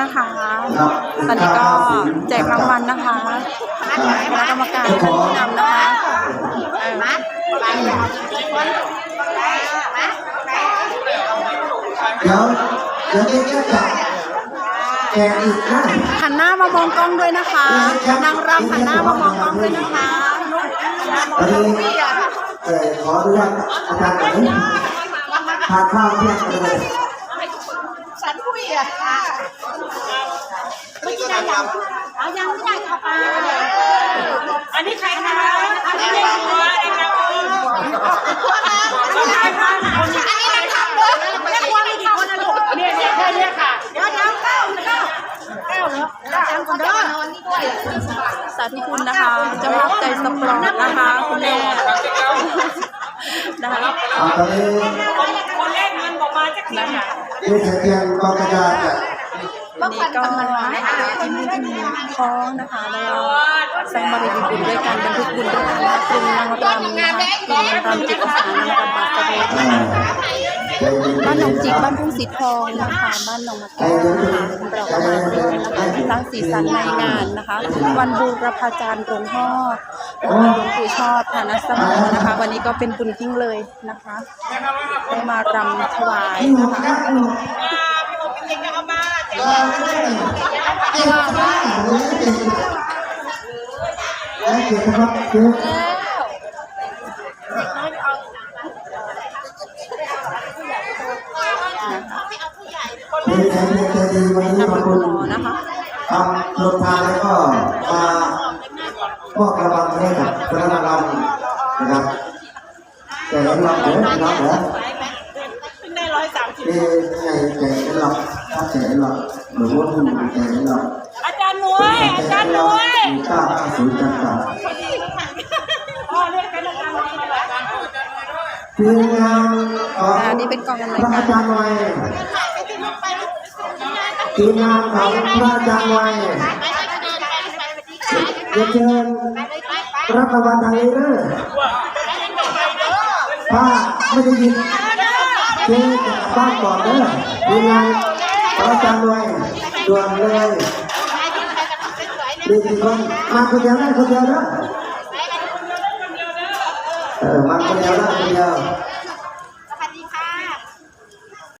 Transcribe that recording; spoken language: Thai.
นะคะ ตอนนี้ก็แจกรางวัลนะคะคณะกรรมการท่านผู้นำนะคะเออเดี๋ยวเดี๋ยวจะจับแกะอีกนะหันหน้ามามองกล้องด้วยนะคะนางรำหันหน้ามามองกล้องด้วยนะคะตอนนี้เอ่อขออนุญาตอาจารย์หน่อยทานข้าวเที่ยงกันเลย ฉันคุยอะไม่กินอะไรยังเอายังไม่ได้ค่ะป้าอันนี้ใครคะอันนี้เด็กหัวเด็กหัวอันนี้ใครคะอันนี้นักขับรถแม่ครัวมีกี่คนนะลูกเนี่ยแค่นี้ค่ะ เดี๋ยวเดี๋ยวเก้าเก้าเก้าเหรอเก้าคนเด้อนอนนี่ด้วยสาธุคุณนะคะจ้าภาพใจสปร์ตนะคะคุณแม่นะคะตอนนี้คนแรกเงินบอกมาจากนะคะ มีแขกเพียงกองกระดาษอะวันนี้ก็นะคะทีมที่มีคล้องนะคะแล้วก็สร้างบารมีบุญด้วยการบรรทุกบุญด้วยการปรุงนางรำนะคะปรุงนางรำจิตอาสานางรำบาสเกตอ่านะคะใจเย็นๆบ้านหนองจิกบ้านทุ่งสีทองนะคะบ้านหนองมะแก้วนะคะเราก็มาร่วมนะคะสร้างสีสันในงานนะคะ วันบูรพาจารย์หลวงพ่อนะ คะหลวงปู่ชอบฐานะสมอนะคะ วันนี้ก็เป็นบุญยิ่งเลยนะคะได้มารำถวายนะคะเก่งมากเลยเก่งและเก่งนะครับเก่งมีแขกเพียงใจดีวันนี้ขอบคุณณหมอนะคะทำโรงทานแล้วก็มา มอบรางวัลให้กับคณะนางรำนะครับแต่ละรำเดี๋ยวรับเหรอได้ร้อยสามสิบเอ๊ะไงแกะรำถ้าแกะรำหรือว่าคุณแกะรำอาจารย์หน่วยอาจารย์หน่วยมีเก้าห้าศูนย์จังหวัดพ่อเรียกกันอาจารย์หน่วยมาแล้วทีมงานของอ่านี่เป็นกองอำนวยพระการอาจารย์ไวยทีมงานของพระอาจารย์ไวย เดี๋ยวเชิญรับรางวัลทางนี้เด้อถ้าไม่ได้ยินเชิญบ้านก่อนเด้อทีมงานพระอาจารย์ไวยด่วนเลยดีกี่คนมาคนเดียวได้คนเดียวเด้อเออมาคนเดียวได้คนเดียว